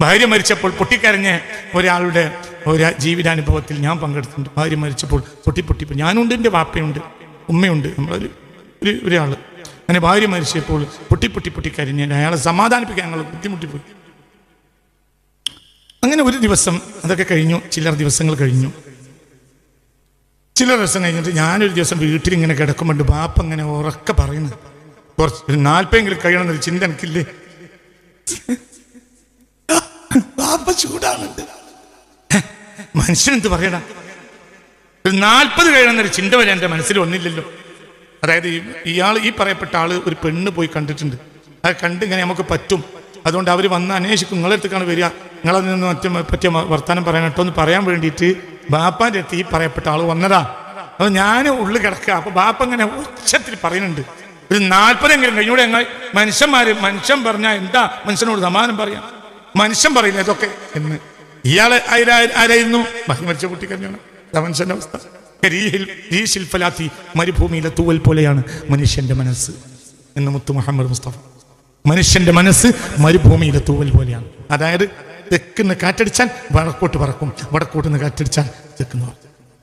ഭാര്യ മരിച്ചപ്പോൾ പൊട്ടിക്കരഞ്ഞ് ഒരാളുടെ ഒരു ജീവിതാനുഭവത്തിൽ ഞാൻ പങ്കെടുത്തിട്ടുണ്ട്. ഭാര്യ മരിച്ചപ്പോൾ പൊട്ടി പൊട്ടി ഞാനുണ്ട് എന്റെ വാപ്പയുണ്ട് ഉമ്മയുണ്ട് നമ്മളൊരു ഒരു ഒരാൾ അങ്ങനെ ഭാര്യ മരിച്ചപ്പോൾ പൊട്ടി പൊട്ടി പൊട്ടി കരഞ്ഞ് അയാളെ സമാധാനിപ്പിക്കാൻ ഞങ്ങൾ ബുദ്ധിമുട്ടിപ്പോയി അങ്ങനെ ഒരു ദിവസം അതൊക്കെ കഴിഞ്ഞു ചിലർ ദിവസങ്ങൾ കഴിഞ്ഞു. ചില ദിവസം കഴിഞ്ഞിട്ട് ഞാനൊരു ദിവസം വീട്ടിൽ ഇങ്ങനെ കിടക്കുമ്പോണ്ട് ബാപ്പ അങ്ങനെ ഉറക്കെ പറയുന്നത് കുറച്ച് ഒരു നാൽപ്പെങ്കിലും കഴിയണമെന്നൊരു ചിന്ത എനിക്കില്ലേ ബാപ്പ ചൂടാണുണ്ട്. മനുഷ്യനെന്ത് പറയണ? ഒരു നാൽപ്പത് കഴിയണമെന്നൊരു ചിന്ത വരെ എന്റെ മനസ്സിൽ വന്നില്ലല്ലോ. അതായത് ഇയാൾ ഈ പറയപ്പെട്ട ആൾ ഒരു പെണ്ണ് പോയി കണ്ടിട്ടുണ്ട്. അത് കണ്ട് ഇങ്ങനെ നമുക്ക് പറ്റും. അതുകൊണ്ട് അവർ വന്ന് അന്വേഷിക്കും. നിങ്ങളെ അടുത്തേക്കാണ് വരിക. നിങ്ങളതിൽ നിന്ന് മറ്റും പറ്റിയ വർത്തമാനം പറയാൻ കേട്ടോ എന്ന് പറയാൻ വേണ്ടിയിട്ട് ബാപ്പാന്റെ അടുത്ത് ഈ പറയപ്പെട്ട ആൾ വന്നതാ. അപ്പൊ ഞാൻ ഉള്ളിൽ കിടക്കുക. അപ്പൊ ബാപ്പ ഇങ്ങനെ ഉച്ചത്തിൽ പറയുന്നുണ്ട്. ഒരു നാൽപ്പതെങ്കിലും കഴിഞ്ഞൂടെ ഞങ്ങൾ മനുഷ്യന്മാര് മനുഷ്യൻ പറഞ്ഞാൽ എന്താ? മനുഷ്യനോട് സമാനം പറയാം. മനുഷ്യൻ പറയുന്നത് ഇതൊക്കെ എന്ന്. ഇയാളെ ആരാ- ആരായിരുന്നു? മരിച്ച കുട്ടി മനുഷ്യന്റെ അവസ്ഥ. കരീഹിൽ- രീശിൽ ഫലാത്തി മരുഭൂമിയിലെ തൂവൽ പോലെയാണ് മനുഷ്യന്റെ മനസ്സ് എന്ന് മുത്തു മുഹമ്മദ് മുസ്തഫ. മനുഷ്യന്റെ മനസ്സ് മരുഭൂമിയിലെ തൂവൽ പോലെയാണ്. അതായത് തെക്കുന്ന് കാറ്റടിച്ചാൽ വടക്കോട്ട് പറക്കും. വടക്കോട്ട് നിന്ന് കാറ്റടിച്ചാൽ തെക്കുന്ന്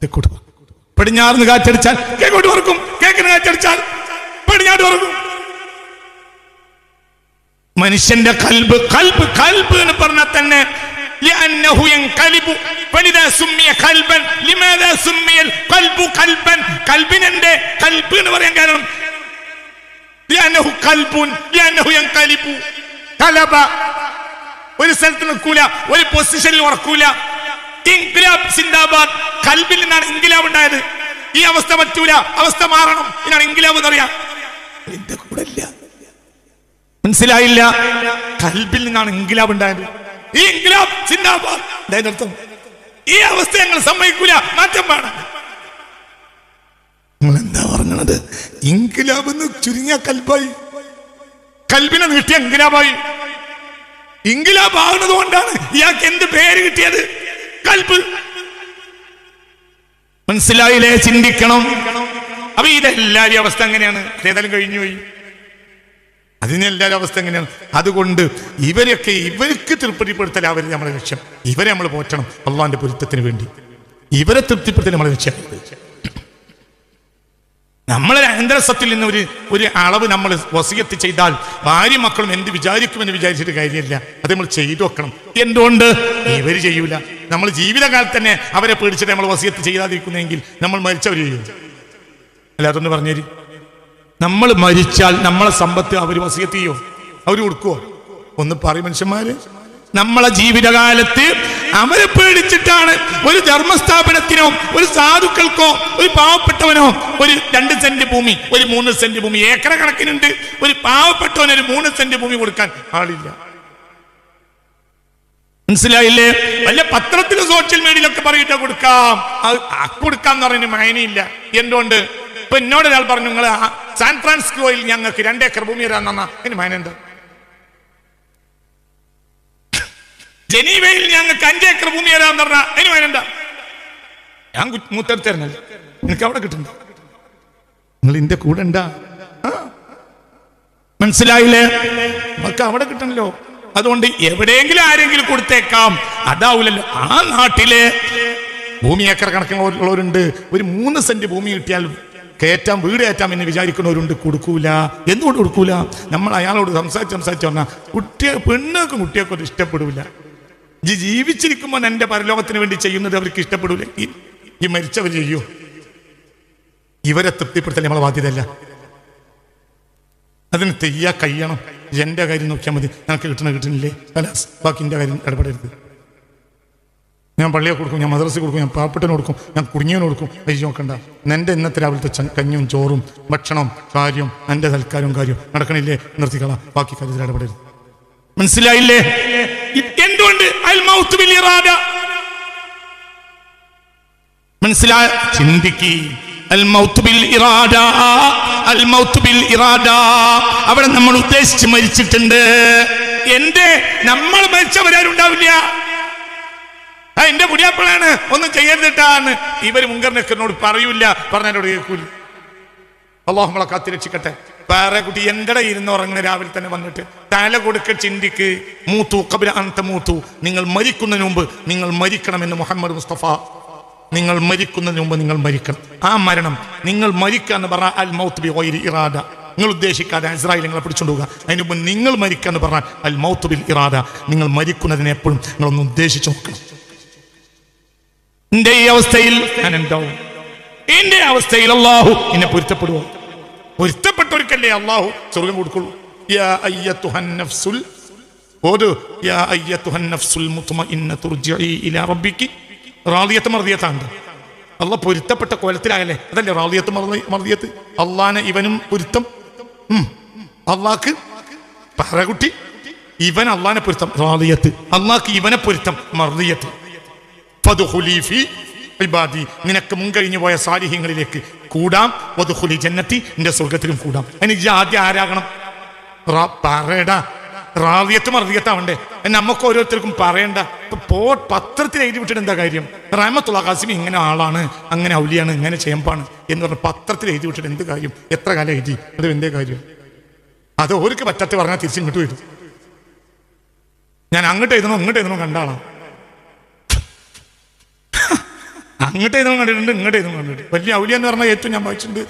തെക്കോട്ട് പറക്കും. പടിഞ്ഞാറിന്ന് കാറ്റടിച്ചാൽ കേക്കോട്ട് പറക്കും. കേക്കിന് കാറ്റടിച്ചാൽ പടിഞ്ഞാട്ട് പറക്കും. മനുഷ്യന്റെ കൽബ് കൽബ് കൽബ് എന്ന് പറഞ്ഞാൽ തന്നെ لأنه ينقلب فلذا سمي قلبا لماذا سمي القلب قلبا കൽബിനെ കൽബ് എന്ന് പറയാൻ കാരണം لأنه قلب لأنه ينقلب قلب ഒരു സ്ഥലത്ത് നിൽക്കൂല ഒരു പൊസിഷനിൽ ഉറക്കൂല ഇൻക്ലാബ് സിന്ദാബാദ് കൽബിൽ നിന്നാണ് ഇൻകിലാബ് ഉണ്ടായത് ഈ അവസ്ഥ പറ്റൂല അവസ്ഥ മാറണം ഇതിനാണ് ഇൻകിലാബ് എന്നറിയാം എന്റെ കൂടെ ഇല്ല മനസ്സിലായില്ല. കൽബിൽ നിന്നാണ് ഇൻകിലാബ് ഉണ്ടായത്. ഈ ഇൻകിലാബ് അർത്ഥം ഈ അവസ്ഥ ഞങ്ങൾ സമ്മതിക്കൂല. മാറ്റം വേണം. നിങ്ങൾ എന്താ പറഞ്ഞത്? ഇൻകിലാബ് എന്ന് ചുരുങ്ങിയ കൽബായി. കൽബിനെ നീട്ടിയ ഇൻകിലാബായി. ഇൻകിലാബ് ആകുന്നത് കൊണ്ടാണ് ഇയാൾക്ക് എന്ത് പേര് കിട്ടിയത്? കൽബ്. മനസ്സിലായില്ലേ? ചിന്തിക്കണം. അപ്പൊ ഇതെല്ലാവരും അവസ്ഥ എങ്ങനെയാണ്? ഏതായാലും കഴിഞ്ഞു പോയി അതിനെല്ലാവരും അവസ്ഥ എങ്ങനെയാണ്? അതുകൊണ്ട് ഇവരൊക്കെ ഇവർക്ക് തൃപ്തിപ്പെടുത്തൽ അവർ നമ്മുടെ ലക്ഷ്യം. ഇവരെ നമ്മൾ പോറ്റണം അള്ളാന്റെ പൊരുത്തത്തിന് വേണ്ടി. ഇവരെ തൃപ്തിപ്പെടുത്തൽ നമ്മളെ ലക്ഷ്യം. നമ്മളെ അന്തരസത്തിൽ നിന്ന് ഒരു ഒരു അളവ് നമ്മൾ വസിയത്ത് ചെയ്താൽ ഭാര്യ മക്കളും എന്ത് വിചാരിക്കുമെന്ന് വിചാരിച്ചിട്ട് കാര്യമില്ല. അത് നമ്മൾ ചെയ്തു വെക്കണം. എന്തുകൊണ്ട്? ഇവർ ചെയ്യൂല. നമ്മൾ ജീവിതകാലത്ത് തന്നെ അവരെ പേടിച്ചിട്ട് നമ്മൾ വസിയത്ത് ചെയ്യാതിരിക്കുന്നെങ്കിൽ നമ്മൾ മരിച്ചവർ ചെയ്യും. അല്ലാതൊന്ന് പറഞ്ഞു നമ്മൾ മരിച്ചാൽ നമ്മളെ സമ്പത്ത് അവർ വസിയത്ത് ചെയ്യോ. അവർ കൊടുക്കുവോ? ഒന്ന് പറയും മനുഷ്യന്മാര്. നമ്മളെ ജീവിതകാലത്ത് അവരെ പേടിച്ചിട്ടാണ് ഒരു ധർമ്മസ്ഥാപനത്തിനോ ഒരു സാധുക്കൾക്കോ ഒരു പാവപ്പെട്ടവനോ ഒരു രണ്ട് സെന്റ് ഭൂമി ഒരു മൂന്ന് സെന്റ് ഭൂമി ഏക്കറ കണക്കിനുണ്ട്. ഒരു പാവപ്പെട്ടവന് ഒരു മൂന്ന് സെന്റ് ഭൂമി കൊടുക്കാൻ ആളില്ല. മനസ്സിലായില്ലേ? വല്ല പത്രത്തിലും സോഷ്യൽ മീഡിയയിലൊക്കെ പറയിട്ട് കൊടുക്കാം. അത് കൊടുക്കാന്ന് പറയുന്നത് മയനയില്ല. എന്തുകൊണ്ട്? ഇപ്പൊ എന്നോട് ഒരാൾ പറഞ്ഞു നിങ്ങൾ സാൻ ഫ്രാൻസിസ്കോയിൽ ഞങ്ങൾക്ക് രണ്ടേക്കർ ഭൂമി തരാൻ തന്നാ അതിന് ജനീവയിൽ ഞങ്ങൾക്ക് അഞ്ചേക്കർ ഭൂമി തരാന്ന് പറഞ്ഞ അതിന് മയന എന്താ ഞാൻ കു- മൂത്തെടുത്ത് തരുന്നില്ല എനിക്ക് അവിടെ കിട്ടുന്നു നിങ്ങൾ എന്റെ കൂടെ ഉണ്ടാ. മനസ്സിലായില്ലേ? നമുക്ക് അവിടെ കിട്ടണല്ലോ. അതുകൊണ്ട് എവിടെയെങ്കിലും ആരെങ്കിലും കൊടുത്തേക്കാം. അതാവൂലല്ലോ. ആ നാട്ടിലെ ഭൂമി ഏക്കർ കണക്കിനുള്ളവരുണ്ട് ഒരു മൂന്ന് സെന്റ് ഭൂമി കിട്ടിയാൽ കയറ്റാം വീട് കയറ്റാം എന്ന് വിചാരിക്കുന്നവരുണ്ട്. കൊടുക്കൂല. എന്തുകൊണ്ട് കൊടുക്കൂല? നമ്മൾ അയാളോട് സംസാരിച്ച് സംസാരിച്ച് പറഞ്ഞാൽ കുട്ടിയെ പെണ്ണുക്കും കുട്ടിയൊക്കെ അത് ഇഷ്ടപ്പെടൂല. ഈ ജീവിച്ചിരിക്കുമ്പോൾ എന്റെ പരലോകത്തിന് വേണ്ടി ചെയ്യുന്നത് അവർക്ക് ഇഷ്ടപ്പെടൂല. ഈ- മരിച്ചവർ ചെയ്യൂ. ഇവരെ തൃപ്തിപ്പെടുത്തൽ നമ്മളെ ബാധ്യതയല്ല. അതിന് തെയ്യാ കഴിയണം എന്റെ കാര്യം നോക്കിയാൽ മതി. നിനക്ക് കിട്ടണ കിട്ടണില്ലേ ബാക്കി എന്റെ കാര്യം ഇടപെടരുത്. ഞാൻ പള്ളിയെ കൊടുക്കും ഞാൻ മദ്രസ കൊടുക്കും ഞാൻ പാവപ്പെട്ടന് കൊടുക്കും ഞാൻ കുടുങ്ങിയവന് കൊടുക്കും. പൈസ നോക്കണ്ട. എന്റെ ഇന്നത്തെ രാവിലത്തെ കഞ്ഞും ചോറും ഭക്ഷണം കാര്യം എന്റെ സൽക്കാരവും കാര്യവും നടക്കണില്ലേ? നിർത്തിക്കളാം. ബാക്കി കാര്യത്തിൽ ഇടപെടരുത്. മനസ്സിലായില്ലേ? എന്തുകൊണ്ട് മനസ്സിലായ? ചിന്തിക്ക്. അവിടെ നമ്മൾ ഉദ്ദേശിച്ച് മരിച്ചിട്ടുണ്ട്. എന്റെ നമ്മൾ മരിച്ചവരാരും ഉണ്ടാവില്ല ആ എന്റെ പുതിയാപ്പിളാണ് ഒന്നും ചെയ്യരുതിട്ടാന്ന്. ഇവർ മുങ്കർ നെക്കറിനോട് പറയൂല പറഞ്ഞതിനോട് കേൾക്കൂല. അള്ളാഹു നമ്മളെ കാത്തിരക്ഷിക്കട്ടെ. കുട്ടി എന്തട ഇരുന്ന് ഉറങ്ങുന്ന രാവിലെ തന്നെ വന്നിട്ട്? തല കൊടുക്ക ചിന്തിക്ക്. മൂത്തു കബില അന്ത മൂത്തു. നിങ്ങൾ മരിക്കുന്നതിന് മുമ്പ് നിങ്ങൾ മരിക്കണമെന്ന് മുഹമ്മദ് മുസ്തഫ. നിങ്ങൾ മരിക്കുന്നതിന് മുമ്പ് നിങ്ങൾ മരിക്കണം. ആ മരണം നിങ്ങൾ മരിക്കുക എന്ന് പറഞ്ഞാൽ അൽ മൗത്ത് ബി ഗൈരി ഇറാദ. നിങ്ങൾ ഉദ്ദേശിക്കാതെ ഇസ്രായേൽ നിങ്ങളെ പിടിച്ചുകൊണ്ട് പോകുക അതിന് മുമ്പ് നിങ്ങൾ മരിക്കുക എന്ന് പറഞ്ഞാൽ അൽ മൗത്ത് ബിൽ ഇറാദ. നിങ്ങൾ മരിക്കുന്നതിനെ എപ്പോഴും നിങ്ങളൊന്ന് ഉദ്ദേശിച്ച് നോക്കണം. എന്റെ ഈ അവസ്ഥയിൽ ഞാൻ എന്താവും? എന്റെ അവസ്ഥയിൽ അള്ളാഹു എന്നെ പൊരുത്തപ്പെടുവോ? പൊരുത്തപ്പെട്ടവർക്കല്ലേ അള്ളാഹു? സ്വർഗം കൊടുക്കുള്ളൂ. അള്ളാഹ് പൊരുത്തപ്പെട്ട കൊലത്തിലായല്ലേ? അതല്ലേ റാദിയത്ത് മർദി- മർദിയത്ത്? അള്ളാനെ ഇവനും പൊരുത്തം. അള്ളാക്ക് പറകുട്ടി ഇവൻ അള്ളാനെ പൊരുത്തം. റാദിയത്ത് അള്ളാക്ക് ഇവനെ പൊരുത്തം. മർദിയത്ത്. ഫീ ഇബാദി. നിനക്ക് മുൻകഴിഞ്ഞു പോയ സാലിഹ്യങ്ങളിലേക്ക് കൂടാം. വധുഹുലി ജന്നത്തി എന്റെ സ്വർഗത്തിലും കൂടാം. അതിന് ഇജ്ജ് ആദ്യം ആരാകണം? പറയടാ. റാവിയത്തും അറിയത്താവണ്ടേ എന്നെ നമുക്ക് ഓരോരുത്തർക്കും പറയണ്ട. ഇപ്പൊ പോ പത്രത്തിൽ എഴുതി വിട്ടിട്ട് എന്താ കാര്യം? റഹമത്തുള്ള ഖാസിമി ഇങ്ങനെ ആളാണ് അങ്ങനെ ഔലിയാണ് ഇങ്ങനെ ചേമ്പാണ് എന്ന് പറഞ്ഞ പത്രത്തിൽ എഴുതി വിട്ടിട്ട് എന്ത് കാര്യം? എത്ര കാലം എഴുതി? അത് എന്തേ കാര്യം? അത് ഓർക്ക് പറ്റാത്ത പറഞ്ഞാൽ തിരിച്ചിങ്ങോട്ട് വരും. ഞാൻ അങ്ങോട്ട് എഴുതണോ ഇങ്ങോട്ട് എഴുതണോ കണ്ട ആളാണ് അങ്ങോട്ട് കണ്ടിട്ടുണ്ട് ഇങ്ങോട്ടേ കണ്ടിട്ടുണ്ട്. വലിയ ഔലിയ എന്ന് പറഞ്ഞാൽ ഏറ്റവും ഞാൻ വായിച്ചിട്ടുണ്ട്.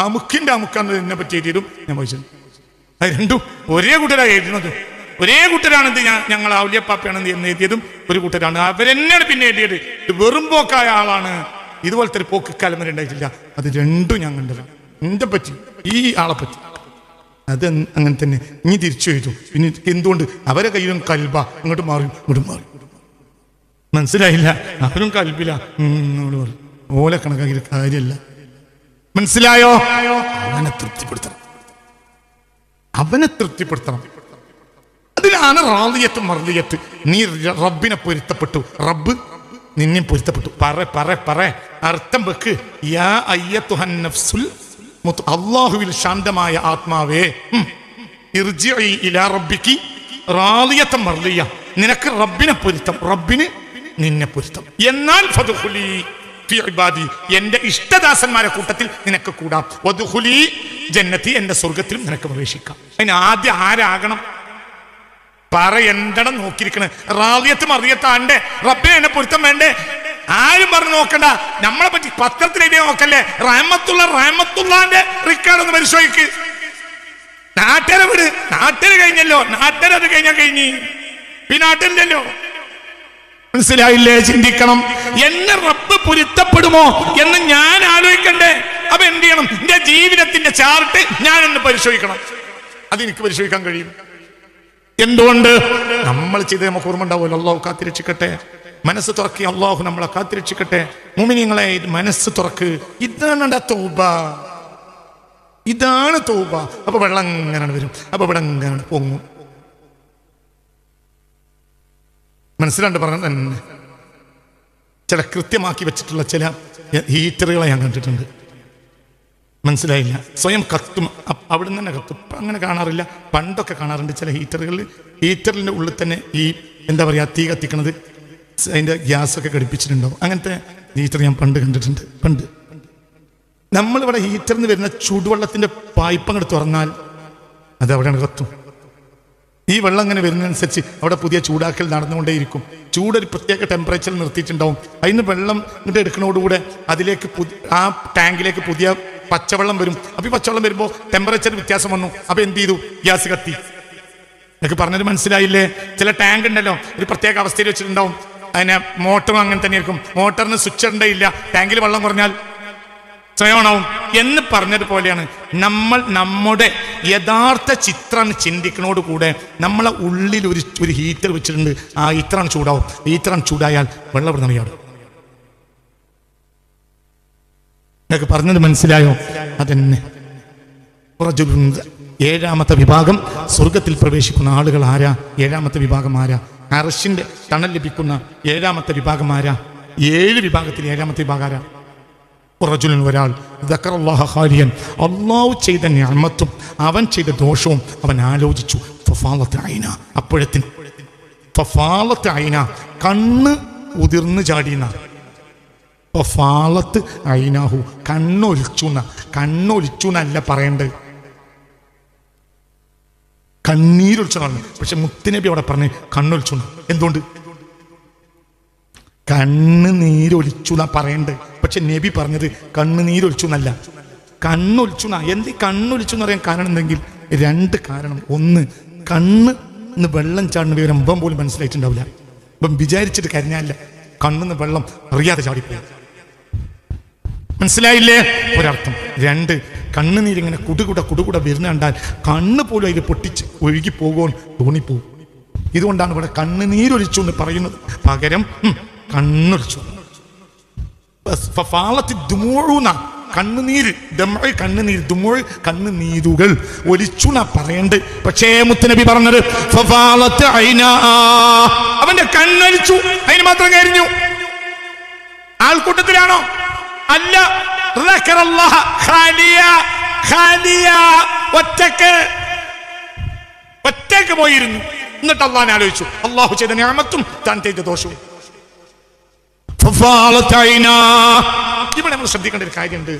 ആ മുക്കിന്റെ ആ മുക്കാന്ന് എന്നെ പറ്റി എഴുതിയതും ഞാൻ വായിച്ചിട്ടുണ്ട്. അത് രണ്ടും ഒരേ കൂട്ടരാണ് എഴുതുന്നത് ഒരേ കൂട്ടരാണ് ഇത് ഞാൻ ഞങ്ങൾ ഔലിയപ്പാപ്പയാണ് എന്ന് എഴുതിയതും ഒരു കൂട്ടരാണ്. അവരെന്നെയാണ് പിന്നെ എഴുതിയത്. വെറും പോക്കായ ആളാണ്. ഇതുപോലത്തെ ഒരു പോക്ക് കാലം വരെ ഉണ്ടായിട്ടില്ല. അത് രണ്ടും ഞാൻ കണ്ടതാണ് എന്റെ പറ്റി ഈ ആളെ പറ്റി. അത് അങ്ങനെ തന്നെ. ഇനി തിരിച്ചു എഴുതും. പിന്നെ എന്തുകൊണ്ട്? അവരെ കയ്യിലും കൽബ അങ്ങോട്ട് മാറി ഇങ്ങോട്ട് മാറി. മനസ്സിലായില്ല. അവനും കൽപ്പില്ല ഓല കണക്കാക്കിയ കാര്യമല്ല മനസ്സിലായോ? അവനെ തൃപ്തിപ്പെടുത്തണം. അവനെ തൃപ്തിപ്പെടുത്തണം. അതിലാണ് റാലിയത്ത് മർലിയത്ത്. നീ റബ്ബിനെ പൊരുത്തപ്പെട്ടു. റബ്ബ് നിന്നെ പൊരുത്തപ്പെട്ടു. പറ പറ പറ. അർത്ഥം വെക്ക്. യാ അള്ളാഹുവിൽ ശാന്തമായ ആത്മാവേ. ഇർജി ഇലാ റബ്ബിക്ക് റാലിയത്ത് മർലിയ. നിനക്ക് റബ്ബിനെ പൊരുത്തം. റബ്ബിന് നിന്നെ പൊരുത്തം. എന്നാൽ ഇബാദി എന്റെ ഇഷ്ടദാസന്മാരെ കൂട്ടത്തിൽ നിനക്ക് കൂടാം. വധുഹുലി ജന്നത്തി എന്റെ സ്വർഗത്തിലും നിനക്ക് പ്രവേശിക്കാം. അതിന് ആദ്യം ആരാകണം? പറ എന്തടം നോക്കിയിരിക്കണേ റാവിയത്ത് അറിയത്താണ്ടേ റബ്ബിനെ എന്നെ പൊരുത്തം വേണ്ടേ? ആരും പറഞ്ഞു നോക്കണ്ട. നമ്മളെ പറ്റി പത്രത്തിൽ എഴുതി നോക്കല്ലേ റഹമത്തുള്ള റഹമത്തുള്ളാന്റെ റിക്കാർഡ് ഒന്ന് പരിശോധിക്ക്. നാട്ടര വിട്. നാട്ടര കഴിഞ്ഞല്ലോ. നാട്ടര അത് കഴിഞ്ഞാൽ കഴിഞ്ഞി. പിന്നെ നാട്ടില്ലല്ലോ മനസ്സിലായില്ലേ? ചിന്തിക്കണം. എന്നെ റബ്ബ് പൊരുത്തപ്പെടുമോ എന്ന് ഞാൻ ആലോചിക്കണ്ടേ. അപ്പൊ എന്ത് ചെയ്യണം? എന്റെ ജീവിതത്തിന്റെ ചാർട്ട് ഞാൻ എന്ന് പരിശോധിക്കണം അതെനിക്ക് പരിശോധിക്കാൻ കഴിയും. എന്തുകൊണ്ട്? നമ്മൾ ചെയ്ത് നമുക്ക് ഓർമ്മ ഉണ്ടാവുമല്ലോ. അള്ളാഹു കാത്തിരക്ഷിക്കട്ടെ. മനസ്സ് തുറക്കി അള്ളാഹു നമ്മളെ കാത്തിരക്ഷിക്കട്ടെ. മുമിനിങ്ങളെ മനസ്സ് തുറക്ക്. ഇതാണ് തൗബ. ഇതാണ് തൗബ. അപ്പൊ വെള്ളം എങ്ങനെയാണ് വരും. അപ്പൊ ഇവിടെ എങ്ങനെയാണ് പൊങ്ങും. മനസ്സിലാണ്ട് പറഞ്ഞത് തന്നെ ചില കൃത്യമാക്കി വെച്ചിട്ടുള്ള ചില ഹീറ്ററുകളെ ഞാൻ കണ്ടിട്ടുണ്ട്. മനസ്സിലായില്ല. സ്വയം കത്തും. അവിടെ നിന്ന് തന്നെ കത്തും. ഇപ്പം അങ്ങനെ കാണാറില്ല. പണ്ടൊക്കെ കാണാറുണ്ട് ചില ഹീറ്ററുകളിൽ. ഹീറ്ററിന്റെ ഉള്ളിൽ തന്നെ ഈ എന്താ പറയുക തീ കത്തിക്കണത്. അതിന്റെ ഗ്യാസൊക്കെ ഘടിപ്പിച്ചിട്ടുണ്ടാവും അങ്ങനത്തെ ഹീറ്റർ ഞാൻ പണ്ട് കണ്ടിട്ടുണ്ട്. പണ്ട്. നമ്മളിവിടെ ഹീറ്ററിൽ നിന്ന് വരുന്ന ചൂടുവെള്ളത്തിന്റെ പൈപ്പ് അങ്ങോട്ട് തുറന്നാൽ അത് അവിടെയാണ് കത്തും. ഈ വെള്ളം അങ്ങനെ വരുന്നതനുസരിച്ച് അവിടെ പുതിയ ചൂടാക്കൽ നടന്നുകൊണ്ടേയിരിക്കും. ചൂടൊരു പ്രത്യേക ടെമ്പറേച്ചറിൽ നിർത്തിയിട്ടുണ്ടാവും. അതിന് വെള്ളം ഇങ്ങോട്ട് എടുക്കുന്നതോടുകൂടെ അതിലേക്ക് ആ ടാങ്കിലേക്ക് പുതിയ പച്ചവെള്ളം വരും. അപ്പൊ ഈ പച്ചവെള്ളം വരുമ്പോൾ ടെമ്പറേച്ചർ വ്യത്യാസം വന്നു. അപ്പൊ എന്ത് ചെയ്തു? ഗ്യാസ് കത്തി. എനിക്ക് പറഞ്ഞത് മനസ്സിലായില്ലേ? ചില ടാങ്ക് ഉണ്ടല്ലോ ഒരു പ്രത്യേക അവസ്ഥയിൽ വെച്ചിട്ടുണ്ടാവും. അതിനെ മോട്ടറും അങ്ങനെ തന്നെ ആയിരിക്കും. മോട്ടറിന് സ്വിച്ച് ഇല്ല. ടാങ്കിൽ വെള്ളം കുറഞ്ഞാൽ സ്വയമാണാവും എന്ന് പറഞ്ഞതുപോലെയാണ് നമ്മൾ നമ്മുടെ യഥാർത്ഥ ചിത്രം ചിന്തിക്കണോട് കൂടെ നമ്മളെ ഉള്ളിൽ ഒരു ഒരു ഹീറ്റർ വെച്ചിട്ടുണ്ട്. ആ ഇത്രാണ് ചൂടാവും. ഇത്രാണ് ചൂടായാൽ വെള്ളം ഇവിടെ നിറയാടും നിങ്ങൾക്ക് പറഞ്ഞത് മനസ്സിലായോ? അതന്നെ. ഏഴാമത്തെ വിഭാഗം സ്വർഗത്തിൽ പ്രവേശിക്കുന്ന ആളുകൾ ആരാ? ഏഴാമത്തെ വിഭാഗം ആരാ? അറശിന്റെ തണൽ ലഭിക്കുന്ന ഏഴാമത്തെ വിഭാഗം ആരാ? ഏഴ് വിഭാഗത്തിൽ ഏഴാമത്തെ വിഭാഗം ആരാ? ഒരാൾ ദക്കറല്ലാഹ ഹാലിയൻ അള്ളാഹു ചെയ്ത ഞാമത്തും അവൻ ചെയ്ത ദോഷവും അവൻ ആലോചിച്ചു ഫഫാലത്ത് അപ്പോഴത്തിന് ഫഫാലത്ത് അയിന കണ്ണ് ഉതിർന്നു ചാടിയെന്ന. ഫഫാലത്ത് അയിനാഹു കണ്ണൊലിച്ചു എന്ന. കണ്ണൊലിച്ചു എന്നല്ല പറയേണ്ടത്. കണ്ണീരൊലിച്ചു പക്ഷെ മുത്തുനബി അവിടെ പറഞ്ഞ് കണ്ണൊലിച്ചു എന്തുകൊണ്ട്? കണ്ണ് നീരൊലിച്ചു എന്നാ പറയണ്ട്. പക്ഷെ നബി പറഞ്ഞത് കണ്ണ് നീരൊലിച്ചു എന്നല്ല. കണ്ണൊലിച്ചു എന്നാ. എന്ത് കണ്ണൊലിച്ചു എന്ന് പറയാൻ കാരണം എന്തെങ്കിൽ? രണ്ട് കാരണം. ഒന്ന് കണ്ണ് ഇന്ന് വെള്ളം ചാടുന്ന വിവരം ഇപ്പം പോലും മനസ്സിലായിട്ടുണ്ടാവില്ല. ഇപ്പം വിചാരിച്ചിട്ട് കരഞ്ഞല്ല കണ്ണിന്ന് വെള്ളം അറിയാതെ ചാടിപ്പോയി. മനസ്സിലായില്ലേ? ഒരർത്ഥം. രണ്ട് കണ്ണുനീരിങ്ങനെ കുടുകുട കുടുകുട വരുന്ന കണ്ടാൽ കണ്ണ് പോലും അതിൽ പൊട്ടിച്ച് ഒഴുകി പോകുമോ തോന്നിപ്പോകും. ഇതുകൊണ്ടാണ് ഇവിടെ കണ്ണുനീരൊലിച്ചു എന്ന് പറയുന്നത്. പകരം ബസ് കണ്ണുനീര് ദമഴ് കണ്ണുനീര് ദുമൂഴ് കണ്ണുനീരുകൾ ഒലിച്ചുണ പറയണ്ട്. പക്ഷേ മുത്തനബി പറഞ്ഞത്. അവന്റെ കണ്ണൊലിച്ചു അതിന് മാത്രം കഴിഞ്ഞു. ആൾക്കൂട്ടത്തിലാണോ? അല്ല. ഒറ്റയ്ക്ക്. ഒറ്റയ്ക്ക് പോയിരുന്നു. എന്നിട്ട് അള്ളാൻ ആലോചിച്ചു. അള്ളാഹു ചെയ്ത ഞാമത്തും താൻ ചെയ്ത ദോഷവും. ഇവിടെ നമ്മൾ ശ്രദ്ധിക്കേണ്ട ഒരു കാര്യമുണ്ട്.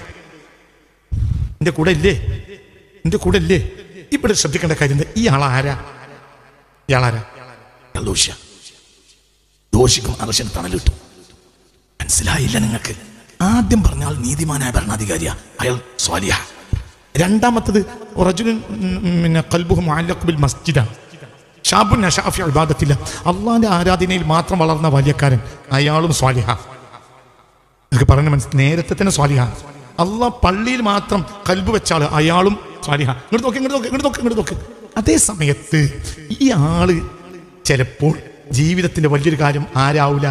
എന്റെ കൂടെ ഇല്ലേ? എന്റെ കൂടെ ഇല്ലേ? ഇവിടെ ശ്രദ്ധിക്കേണ്ട കാര്യം ഈ ആളാരാ? ഇയാളാരാ ദോഷ ദോഷിക്കും ദോഷിക്കും തണൽ തണലിട്ടു മനസ്സിലായില്ല നിങ്ങൾക്ക്? ആദ്യം പറഞ്ഞാൽ നീതിമാനായ ഭരണാധികാരിയാ. അയാൾ സ്വാലിയ രണ്ടാമത്തത് റജുലുൻ പിന്നെ കൽബുഹ് മാലക്കുബിൽ ബിൽ മസ്ജിദാണ് ഷാബുൻ അഷാഫി ഇബാദത്തില്ല. അള്ളാഹിന്റെ ആരാധനയിൽ മാത്രം വളർന്ന ബാല്യക്കാരൻ അയാളും സ്വാലിഹ. എനിക്ക് പറഞ്ഞ മനസ്സിൽ നേരത്തെ തന്നെ സ്വാലിഹ. അള്ളാഹ് പള്ളിയിൽ മാത്രം കൽബ് വെച്ച ആൾ അയാളും സ്വാലിഹ. ഇങ്ങോട്ട് നോക്ക് ഇങ്ങോട്ട് നോക്ക് ഇങ്ങോട്ട് നോക്ക് ഇങ്ങോട്ട് നോക്ക്. അതേ സമയത്ത് ഈ ആൾ ചിലപ്പോൾ ജീവിതത്തിന്റെ വലിയൊരു കാര്യം ആരാവൂല?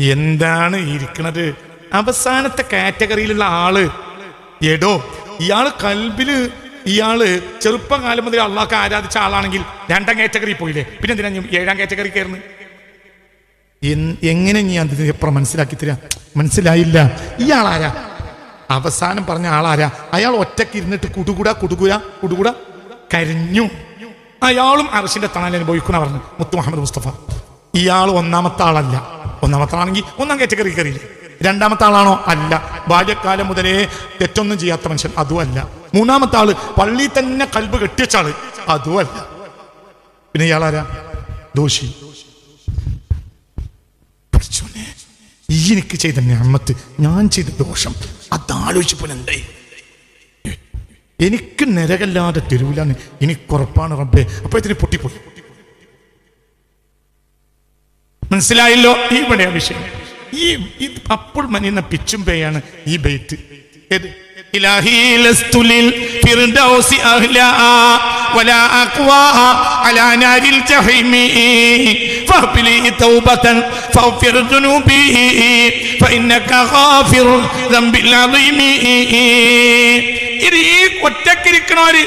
എന്താണ് ഇരിക്കണത്? അവസാനത്തെ കാറ്റഗറിയിലുള്ള ആൾ. എടോ ഇയാൾ കൽബിൽ ഇയാൾ ചെറുപ്പകാലം മുതൽ അള്ളാഹ്ക്ക് ആരാധിച്ച ആളാണെങ്കിൽ രണ്ടാം കാറ്റഗറി പോയില്ലേ? പിന്നെ എന്തിനാ ഏഴാം കാറ്റഗറി കയറുന്നത് എൻ- എങ്ങനെ ഞാൻ എപ്പുറം മനസ്സിലാക്കി തരാ? മനസ്സിലായില്ല. ഇയാളാരാ? അവസാനം പറഞ്ഞ ആളാരാ? അയാൾ ഒറ്റയ്ക്ക് ഇരുന്നിട്ട് കുടുകുട കുടുകുര കുടുകുട? കരിഞ്ഞു. അയാളും അറശിന്റെ തണൽ അനുഭവിക്കുന്ന പറഞ്ഞു മുത്തു മുഹമ്മദ് മുസ്തഫ. ഇയാൾ ഒന്നാമത്തെ ആളല്ല. ഒന്നാമത്തെ ആളാണെങ്കിൽ ഒന്നാം കാറ്റഗറി കയറിയില്ലേ? രണ്ടാമത്തെ ആളാണോ? അല്ല. ബാല്യക്കാലം മുതലേ തെറ്റൊന്നും ചെയ്യാത്ത മനുഷ്യൻ അതും അല്ല. മൂന്നാമത്തെ ആൾ പള്ളി തന്നെ കൽബ് കെട്ടിവെച്ച ആൾ അതും അല്ല. പിന്നെ ഇയാളാരാ? ദോഷി. ഈ എനിക്ക് ചെയ്ത ഞാമത്ത് ഞാൻ ചെയ്ത ദോഷം അതാലോചിച്ചപ്പോൾ എന്തായി? എനിക്ക് നിരകല്ലാതെ തെരുവില്ലാന്ന് എനിക്ക് ഉറപ്പാണ് റബ്ബേ. അപ്പൊ ഇതിന് പൊട്ടിപ്പോയി. മനസ്സിലായല്ലോ? പണിയാ വിഷയം. ഈ ഇത് അപ്പോൾ മനിയുന്ന പിച്ചും പേയാണ് ഈ ബെയ്റ്റ് ഏത്? ഒറ്റക്കിരിക്കണവര്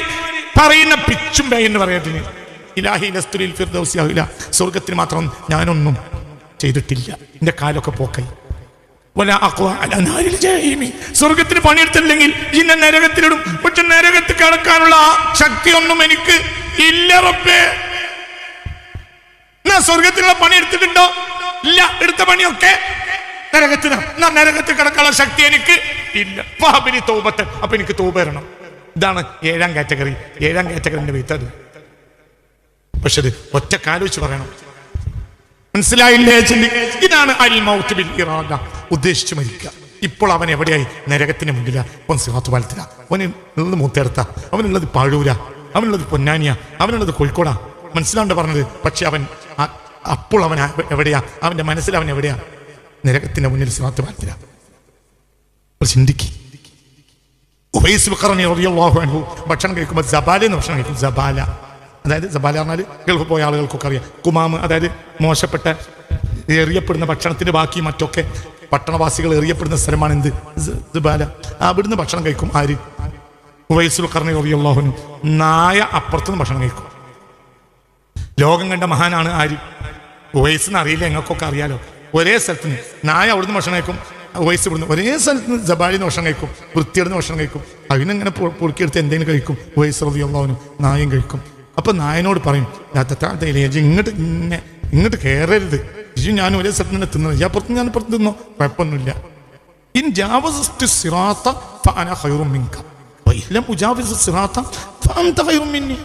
പറയുന്ന പിച്ചും എന്ന് പറയത്തിന് ഇലാഹി ലസ്തുലിൽ ഫിർദൗസി അഹ്ല. സ്വർഗത്തിന് മാത്രം ഞാനൊന്നും ചെയ്തിട്ടില്ല. എന്റെ കാലൊക്കെ പോക്കായി. സ്വർഗത്തിന് പണിയെടുത്തില്ലെങ്കിൽ ഇന്നെ നരകത്തിലിടും. പക്ഷെ നരകത്തിൽ കടക്കാനുള്ള ശക്തിയൊന്നും എനിക്ക് ഇല്ല റബ്ബേ. ഞാൻ സ്വർഗത്തിലുള്ള പണി എടുത്തിട്ടുണ്ടോ? ഇല്ല. എടുത്ത പണിയൊക്കെ നരകത്തിന് നരകത്തിൽ കിടക്കാനുള്ള ശക്തി എനിക്ക് ഇല്ല. പാപിനി തൗബത്ത് അപ്പൊ എനിക്ക് തൗബ വരണം. ഇതാണ് ഏഴാം കാറ്റഗറി. ഏഴാം കാറ്റഗറിന്റെ വീത്തത്. പക്ഷെ അത് ഒറ്റ കാലോചിച്ച് പറയണം. മനസ്സിലായില്ലേ ചിന്തി ഇതാണ് അൽ മൗത്ത് ബിൽ ഉദ്ദേശിച്ച് മരിക്കുക. ഇപ്പോൾ അവൻ എവിടെയായി? നരകത്തിന് മുന്നില. അവൻ സിഹാത്ത് പാലത്തില. അവന് ഉള്ളത് മൂത്തേർത്ത അവനുള്ളത് പാഴൂര. അവനുള്ളത് പൊന്നാനിയ. അവനുള്ളത് കോഴിക്കോടാ. മനസ്സിലാണ്ട് പറഞ്ഞത്? പക്ഷെ അവൻ അപ്പോൾ അവൻ എവിടെയാ? അവന്റെ മനസ്സിൽ അവൻ എവിടെയാ? നരകത്തിന്റെ മുന്നിൽ സിഹാത്ത് പാലത്തില. അൻഹു. ഭക്ഷണം കഴിക്കുമ്പോൾ ജബാല എന്ന് ഭക്ഷണം കഴിക്കും. ജബാല അതായത് സബാല പറഞ്ഞാൽ ഗൾഫ് പോയ ആളുകൾക്കൊക്കെ അറിയാം. കുമാമ് അതായത് മോശപ്പെട്ട എറിയപ്പെടുന്ന ഭക്ഷണത്തിന്റെ ബാക്കി മറ്റൊക്കെ പട്ടണവാസികൾ എറിയപ്പെടുന്ന സ്ഥലമാണ് എന്ത്? ജബാല അവിടുന്ന് ഭക്ഷണം കഴിക്കും ആര്? ഉവൈസുൽ കർണി റളിയല്ലാഹുനു നായ അപ്പുറത്തുനിന്ന് ഭക്ഷണം കഴിക്കും. ലോകം കണ്ട മഹാനാണ് ആര്? ഉവൈസ് എന്ന് അറിയില്ല ഞങ്ങൾക്കൊക്കെ അറിയാലോ. ഒരേ സ്ഥലത്ത് നിന്ന് നായ അവിടുന്ന് ഭക്ഷണം കഴിക്കും വയസ്സ് ഇവിടുന്ന്. ഒരേ സ്ഥലത്ത് നിന്ന് ജബാലിന്ന് ഭക്ഷണം കഴിക്കും വൃത്തിയെടുന്ന് ഭക്ഷണം കഴിക്കും. അതിനെങ്ങനെ പൊറുക്കിയെടുത്ത് എന്തെങ്കിലും കഴിക്കും? ഉവൈസ് റതിയുള്ളവനും നായും കഴിക്കും. അപ്പൊ നായനോട് പറയും "രാത്തത്താഴത്തെ ഇജ്ജ് ഇങ്ങോട്ട് ഇങ്ങനെ ഇങ്ങോട്ട് കയറരുത് ഇജു ഞാൻ ഒരേ സ്ഥലത്ത് തന്നെ തിന്നത് ഞാൻ പുറത്ത് ഞാൻ പുറത്ത് തിന്നോ കുഴപ്പമൊന്നുമില്ല. ഇൻ മിന്നി.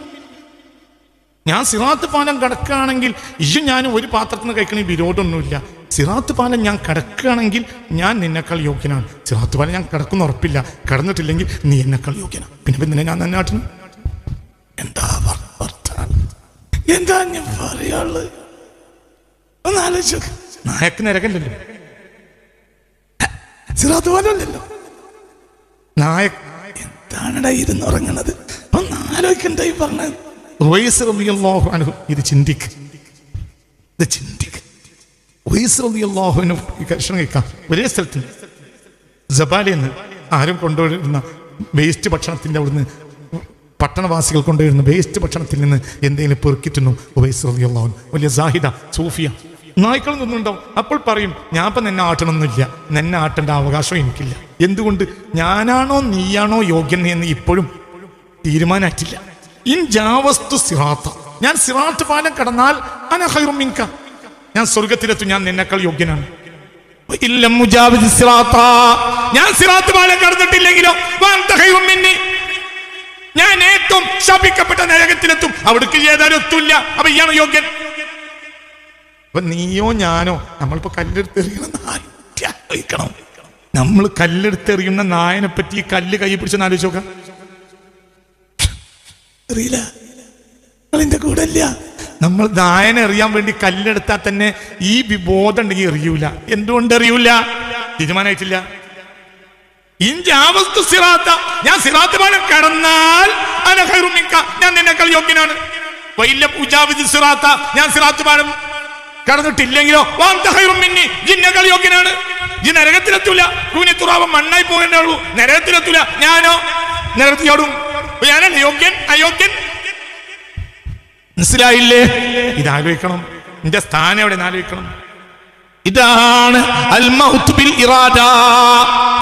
ഞാൻ സിറാത്ത് പാലം കടക്കുകയാണെങ്കിൽ ഇജു ഞാൻ ഒരു പാത്രത്തിൽ നിന്ന് കഴിക്കണ വിരോധമൊന്നുമില്ല. സിറാത്ത് പാലം ഞാൻ കടക്കുകയാണെങ്കിൽ ഞാൻ നിന്നെക്കാൾ യോഗ്യനാണ്. സിറാത്ത് പാലം ഞാൻ കടക്കുന്ന ഉറപ്പില്ല. കടന്നിട്ടില്ലെങ്കിൽ നീ എന്നെക്കാൾ യോഗ്യനാണ്. പിന്നെ പിന്നെ ഞാൻ തന്നെ എന്താ ഞാൻ പറയാൾ ഒന്ന് ആലോചിച്ചു നായക്ക് നിരകല്ലല്ലോ സിറാത്തുപോലല്ലോ നായ എന്താണടാ ഇരുന്നുറങ്ങണത്? ഒന്ന് ഈ പറഞ്ഞത്. ഇത് ചിന്തിക്ക്. ഇത് ചിന്തിക്ക്. ഒരേ സ്ഥലത്ത്. ജബാലിന്ന് ആരും കൊണ്ടുവരുന്ന വേസ്റ്റ് ഭക്ഷണത്തിന്റെ അവിടുന്ന് പട്ടണവാസികൾ കൊണ്ടുവരുന്ന വേസ്റ്റ് ഭക്ഷണത്തിൽ നിന്ന് എന്തെങ്കിലും പെറുക്കി തിന്നും ഉവൈസ് വലിയ സാഹിദ സൂഫിയ. നായ്ക്കൾ നിന്നുണ്ടാവും. അപ്പോൾ പറയും ഞാൻ ഇപ്പം നിന്നെ ആട്ടണമെന്നില്ല. നിന്നെ ആട്ടേണ്ട അവകാശം എനിക്കില്ല. എന്തുകൊണ്ട്? ഞാനാണോ നീയാണോ യോഗ്യൻ എന്ന് ഇപ്പോഴും തീരുമാനമായിട്ടില്ല ഇൻ ജാവസ്തു സിറാത്ത. ഞാൻ സിറാത്ത് പാലം കടന്നാൽ അന ഞാൻ സ്വർഗത്തിലെത്തും ഞാൻ നിന്നെക്കാൾ യോഗ്യനാണ്. ഇല്ല മുജാവിദ് സിറാത്ത. ഞാൻ സിറാത്ത് പാലം കടന്നിട്ടില്ലെങ്കിലോ? ഞാൻ ഏറ്റവും ശപിക്കപ്പെട്ട നരകത്തിലെത്തും. അവിടേക്ക് ഏതായാലും എത്തൂല്ല. അപ്പൊ ഇയാണ് യോഗ്യൻ. അപ്പൊ നീയോ ഞാനോ നമ്മളിപ്പോ കല്ലെടുത്തെറിയണ നമ്മൾ കല്ലെടുത്തെറിയുന്ന നായനെ പറ്റി ഈ കല്ല് കൈ പിടിച്ചെന്ന് ആലോചിച്ച് നോക്കാം. അറിയില്ല. കൂടെ നമ്മൾ നായനെ എറിയാൻ വേണ്ടി കല്ലെടുത്താൽ തന്നെ ഈ വിബോധം ഉണ്ടെങ്കിൽ എറിയൂല. എന്തുകൊണ്ട് എറിയൂല? തീരുമാനമായിട്ടില്ല. ഇഞ്ചാവസ്തു സിറാത്ത. ഞാൻ സിറാത്ത് പാലം കടന്നാൽ അന ഖൈറും മിൻക. ഞാൻ നിന്നെക്കാൾ യോഗ്യനാണ്. വൈലം ഉജാവിദ് സിറാത്ത. ഞാൻ സിറാത്ത് പാലം കടന്നിട്ടില്ലെങ്കിലോ? വാന്ത ഖൈറും മിന്നി. ജിന്നേക്കാൾ യോഗ്യനാണ്. ഈ നരകത്തിലെത്തൂല. കൂനി തുറാവ മണ്ണായി പോകേണ്ടേ ഉള്ളൂ നരകത്തിലെത്തൂല. ഞാനോ? നരകത്തിലോടും ഞാനല്ലേ യോഗ്യൻ? അയോഗ്യൻ? മനസ്സിലായില്ലേ? ഇതാലോചിക്കണം. എന്റെ സ്ഥാനം എവിടെ ആലോചിക്കണം. ഇതാണ്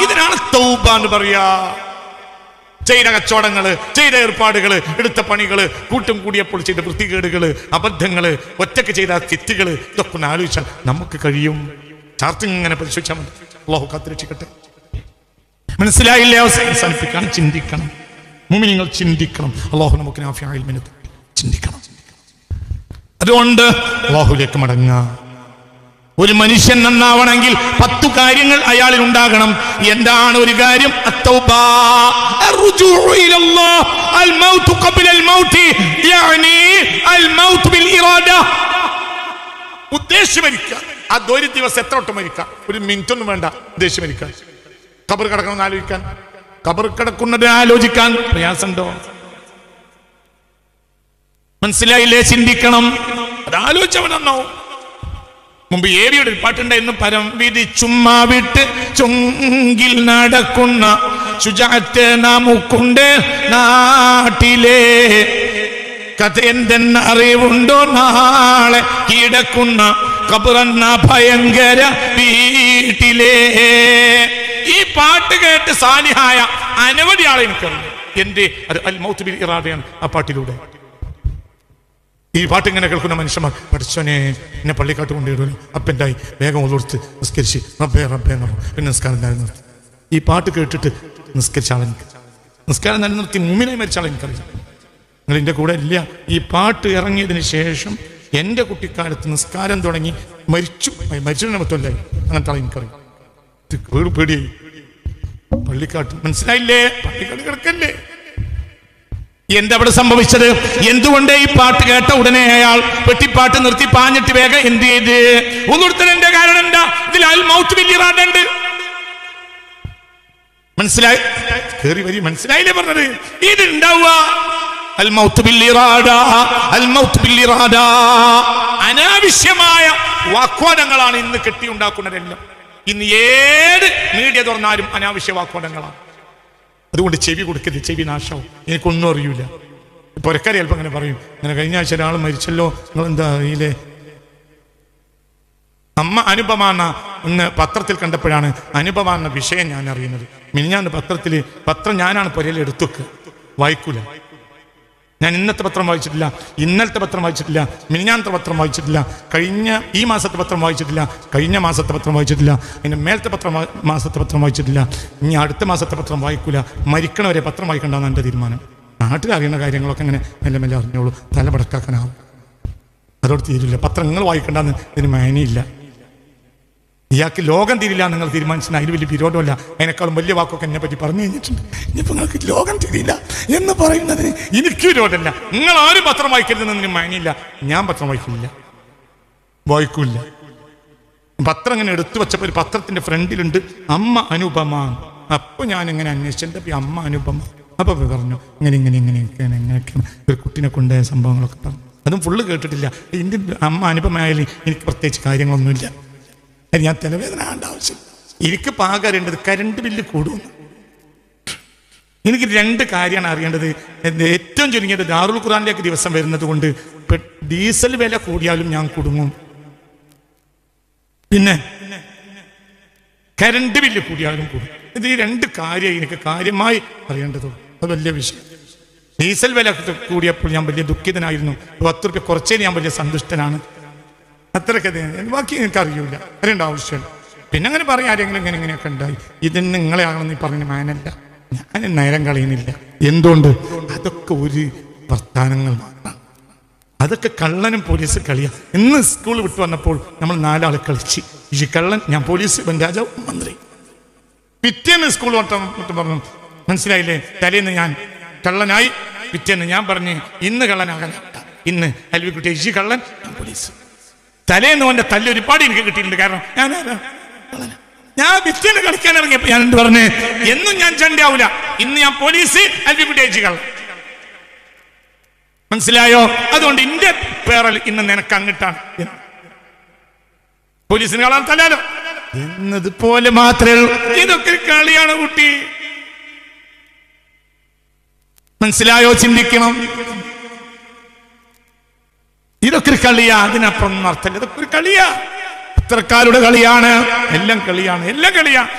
ഇതിനാണ് തൗബ എന്ന് പറയാ. ചെയ്ത കച്ചവടങ്ങൾ ചെയ്ത ഏർപ്പാടുകൾ എടുത്ത പണികൾ കൂട്ടും കൂടിയപ്പോൾ ചെയ്ത വൃത്തികേടുകൾ അബദ്ധങ്ങൾ ഒറ്റയ്ക്ക് ചെയ്ത തെറ്റുകൾ ഇതൊക്കെ ഒന്ന് ആലോചിച്ചാൽ നമുക്ക് കഴിയും. ചാർത്തിങ് ഇങ്ങനെ പരിശോധിച്ചാൽ മതി. അള്ളാഹു കാത്തിരക്ഷിക്കട്ടെ. മനസ്സിലായില്ലേ അവസാനിപ്പിക്കണം. ചിന്തിക്കണം. മുമ്പ് നിങ്ങൾ ചിന്തിക്കണം. അള്ളാഹു നമുക്ക് ചിന്തിക്കണം. അതുകൊണ്ട് അള്ളാഹുലേക്ക് മടങ്ങാം ഒരു മനുഷ്യൻ നന്നാവണമെങ്കിൽ പത്തു കാര്യങ്ങൾ അയാളിൽ ഉണ്ടാകണം. എന്താണ് ഒരു കാര്യം? ഉദ്ദേശം മരിക്കാം. ആ ഒരു ദിവസം എത്ര ഒട്ടും മരിക്കാം? ഒരു മിനിറ്റ് ഒന്നും വേണ്ട. ഉദ്ദേശം മരിക്കാൻ കബർ കിടക്കണമെന്ന് ആലോചിക്കാൻ. കബർ കിടക്കുന്നത് ആലോചിക്കാൻ പ്രയാസമുണ്ടോ? മനസ്സിലായില്ലേ? ചിന്തിക്കണം. അത് അതാലോചിച്ചവനെന്നാവും മുമ്പ് ഏരിയുടെ ഒരു പാട്ടുണ്ടായിരുന്നു പരം വിധി ചുമ്മാ വിട്ട് ചുങ്കിൽ നടക്കുന്ന ശുചാറ്റ് നമുക്കുണ്ട് നാട്ടിലെ. കഥ എന്തെന്ന് അറിവുണ്ടോ? നാളെ കിടക്കുന്ന കബറന്ന ഭയങ്കര വീട്ടിലെ. ഈ പാട്ട് കേട്ട് സാലിഹായ അനവധി ആളെ എനിക്കറിയാം എന്റെ അത് അൽ മൗത്ത് ബിൽ ഇറാദയാണ് ആ പാട്ടിലൂടെ. ഈ പാട്ട് ഇങ്ങനെ കേൾക്കുന്ന മനുഷ്യന്മാർ പഠിച്ചോനെ എന്നെ പള്ളിക്കാട്ട് കൊണ്ടുവരുമല്ലോ അപ്പന്റായി വേഗം ഒതുർത്ത് നിസ്കരിച്ച് റബ്ബേ റബ്ബേ എന്ന് പിന്നെ നിസ്കാരം നിലനിർത്തി ഈ പാട്ട് കേട്ടിട്ട് നിസ്കരിച്ച ആളെ എനിക്ക്. നിസ്കാരം നിലനിർത്തി മുമ്മിനെ മരിച്ച ആളെ എനിക്കറിയാം. നിങ്ങൾ എന്റെ കൂടെ ഇല്ല. ഈ പാട്ട് ഇറങ്ങിയതിന് ശേഷം എന്റെ കുട്ടിക്കാലത്ത് നിസ്കാരം തുടങ്ങി മരിച്ചു. മരിച്ചതിന് മൊത്തമല്ലായി അങ്ങനത്തെ ആളെ എനിക്കറിയാം. പേടി പള്ളിക്കാട്ട് മനസ്സിലായില്ലേ? പള്ളിക്കാട്ട് കിടക്കല്ലേ? എന്താ അവിടെ സംഭവിച്ചത്? എന്തുകൊണ്ട് ഈ പാട്ട് കേട്ട ഉടനെ അയാൾ വെട്ടിപ്പാട്ട് നിർത്തി പാഞ്ഞിട്ട് വേഗം എന്ത് ചെയ്ത്? ഒന്നുകൊടുത്തതിന്റെ കാരണം എന്താ ഇതിൽ അൽ മൗത്ത് വലിയ മനസ്സിലായി? കേറി വരി മനസ്സിലായില്ലേ പറഞ്ഞത്? ഇത് ഉണ്ടാവുക. അനാവശ്യമായ വാഗ്വാദങ്ങളാണ് ഇന്ന് കെട്ടിയുണ്ടാക്കുന്നതെല്ലാം. ഇന്ന് ഏത് മീഡിയ തുറന്നാലും അനാവശ്യ വാഗ്വാദങ്ങളാണ് അതുകൊണ്ട് ചെവി കൊടുക്കരുത് ചെവി നാശവും. എനിക്കൊന്നും അറിയില്ല പുരക്കാരി അല്പം അങ്ങനെ പറയും. അങ്ങനെ കഴിഞ്ഞ ആഴ്ച ഒരാൾ മരിച്ചല്ലോ. നിങ്ങൾ എന്താ അറിയില്ലേ? അമ്മ അനുപമ എന്ന ഇന്ന് പത്രത്തിൽ കണ്ടപ്പോഴാണ് അനുപമ എന്ന വിഷയം ഞാൻ അറിയുന്നത്. മിനിഞ്ഞാന്ന് പത്രത്തിൽ പത്രം ഞാനാണ് പുരയിൽ എടുത്തു വായിക്കൂല. ഞാൻ ഇന്നത്തെ പത്രം വായിച്ചിട്ടില്ല ഇന്നലത്തെ പത്രം വായിച്ചിട്ടില്ല മിനിഞ്ഞാന്നത്തെ പത്രം വായിച്ചിട്ടില്ല കഴിഞ്ഞ ഈ മാസത്തെ പത്രം വായിച്ചിട്ടില്ല കഴിഞ്ഞ മാസത്തെ പത്രം വായിച്ചിട്ടില്ല അതിന്റെ മേലത്തെ പത്രം മാസത്തെ പത്രം വായിച്ചിട്ടില്ല ഇനി അടുത്ത മാസത്തെ പത്രം വായിക്കൂല മരിക്കണവരെ പത്രം വായിക്കണ്ടെന്നാണ് എന്റെ തീരുമാനം. നാട്ടിൽ അറിയുന്ന കാര്യങ്ങളൊക്കെ അങ്ങനെ മെല്ലെ മെല്ലെ അറിഞ്ഞോളൂ തലപടക്കാക്കാനാവും അതോട് തീരില്ല പത്രങ്ങൾ വായിക്കണ്ടെന്ന് ഇതിന് മേനയില്ല. ഇയാൾക്ക് ലോകം തിരില്ല നിങ്ങൾ തീരുമാനിച്ചാൽ അതിന് വലിയ വിരോധമല്ല. അതിനേക്കാളും വലിയ വാക്കൊക്കെ എന്നെ പറ്റി പറഞ്ഞു കഴിഞ്ഞിട്ടുണ്ട്. ഇനിയിപ്പോൾ നിങ്ങൾക്ക് ലോകം തിരിയില്ല എന്ന് പറയുന്നതിന് എനിക്ക് വിരോധമല്ല. നിങ്ങൾ ആരും പത്രം വായിക്കരുതെന്ന് മാനിയില്ല ഞാൻ പത്രം വായിക്കില്ല. വായിക്കൂല പത്രം ഇങ്ങനെ എടുത്തു വെച്ചപ്പോൾ ഒരു പത്രത്തിന്റെ ഫ്രണ്ടിലുണ്ട് അമ്മ അനുപമ അപ്പൊ ഞാൻ ഇങ്ങനെ അന്വേഷിച്ചിട്ട് അമ്മ അനുപമ? അപ്പൊ പറഞ്ഞു ഇങ്ങനെ ഇങ്ങനെ ഇങ്ങനെ ഇങ്ങനെയൊക്കെയാണ് ഒരു കുട്ടിനെ കൊണ്ടുപോയ സംഭവങ്ങളൊക്കെ പറഞ്ഞു. അതും ഫുള്ള് കേട്ടിട്ടില്ല. എന്റെ അമ്മ അനുപമയായാലും എനിക്ക് പ്രത്യേകിച്ച് കാര്യങ്ങളൊന്നുമില്ല. അത് ഞാൻ തലവേദന ആണ്ട ആവശ്യം എനിക്ക് പാകം അറിയേണ്ടത് കരണ്ട് ബില്ല് കൂടും. എനിക്ക് രണ്ട് കാര്യമാണ് അറിയേണ്ടത്. ഏറ്റവും ചുരുങ്ങിയത് ദാറുൽ ഖുറാനിലേക്ക് ദിവസം വരുന്നത് കൊണ്ട് ഡീസൽ വില കൂടിയാലും ഞാൻ കുടുങ്ങും. പിന്നെ കരണ്ട് ബില്ല് കൂടിയാലും കൂടും. ഇത് ഈ രണ്ട് കാര്യം എനിക്ക് കാര്യമായി അറിയേണ്ടതുള്ളൂ അത് വലിയ വിഷയം. ഡീസൽ വില കൂടിയപ്പോൾ ഞാൻ വലിയ ദുഃഖിതനായിരുന്നു. പത്ത് റുപ്യ കുറച്ചേ ഞാൻ വലിയ സന്തുഷ്ടനാണ്. അത്രയൊക്കെ ബാക്കി എനിക്ക് അറിയൂല. അറിയേണ്ട ആവശ്യമില്ല. പിന്നെ അങ്ങനെ പറയാം ആരെങ്കിലും ഇങ്ങനെ ഇങ്ങനെയൊക്കെ ഉണ്ടായി. ഇതിന് നിങ്ങളെ ആണെന്ന് ഈ പറഞ്ഞ മാനല്ല. ഞാൻ നേരം കളയുന്നില്ല. എന്തുകൊണ്ട്? അതൊക്കെ ഒരു വർത്താനങ്ങൾ മാത്രം. അതൊക്കെ കള്ളനും പോലീസ് കളിയാ. ഇന്ന് സ്കൂൾ വിട്ടു വന്നപ്പോൾ നമ്മൾ നാലാളെ കളിച്ച്. ഈ കള്ളൻ ഞാൻ പോലീസ് രാജാവ് മന്ത്രി. പിറ്റേന്ന് സ്കൂൾ വട്ടം പറഞ്ഞു മനസ്സിലായില്ലേ? തലേന്ന് ഞാൻ കള്ളനായി. പിറ്റേന്ന് ഞാൻ പറഞ്ഞ് ഇന്ന് കള്ളനാകാൻ ഇന്ന് അൽവിക്കുട്ടി ഈ കള്ളൻ ഞാൻ പോലീസ്. തലേന്ന് ഓന്റെ തല്ല് ഒരുപാട് എനിക്ക് കിട്ടിയിട്ടുണ്ട്. കാരണം ഞാൻ? ഞാൻ കളിക്കാൻ ഇറങ്ങിയപ്പോ ഞാൻ എന്ത് പറഞ്ഞു? എന്നും ഞാൻ ചണ്ടാവൂല ഇന്ന് ഞാൻ പോലീസ് അൽവിക്കുട്ടി അയച്ചു മനസ്സിലായോ? അതുകൊണ്ട് ഇന്റെ പേറൽ ഇന്ന് നിനക്ക് അങ്ങിട്ടാണ്. പോലീസിന് കളാൻ തല്ലാലോ. എന്നതുപോലെ മാത്രമേ ഉള്ളൂ. ഇതൊക്കെ കളിയാണ് കുട്ടി. മനസ്സിലായോ? ചിന്തിക്കണം. ഇതൊക്കെ ഒരു കളിയാ. അതിനപ്പുറം അർത്ഥമില്ല ഇതൊക്കെ ഒരു കളിയാ. ഇത്രക്കാരുടെ കളിയാണ്. എല്ലാം കളിയാണ്. എല്ലാം കളിയാ.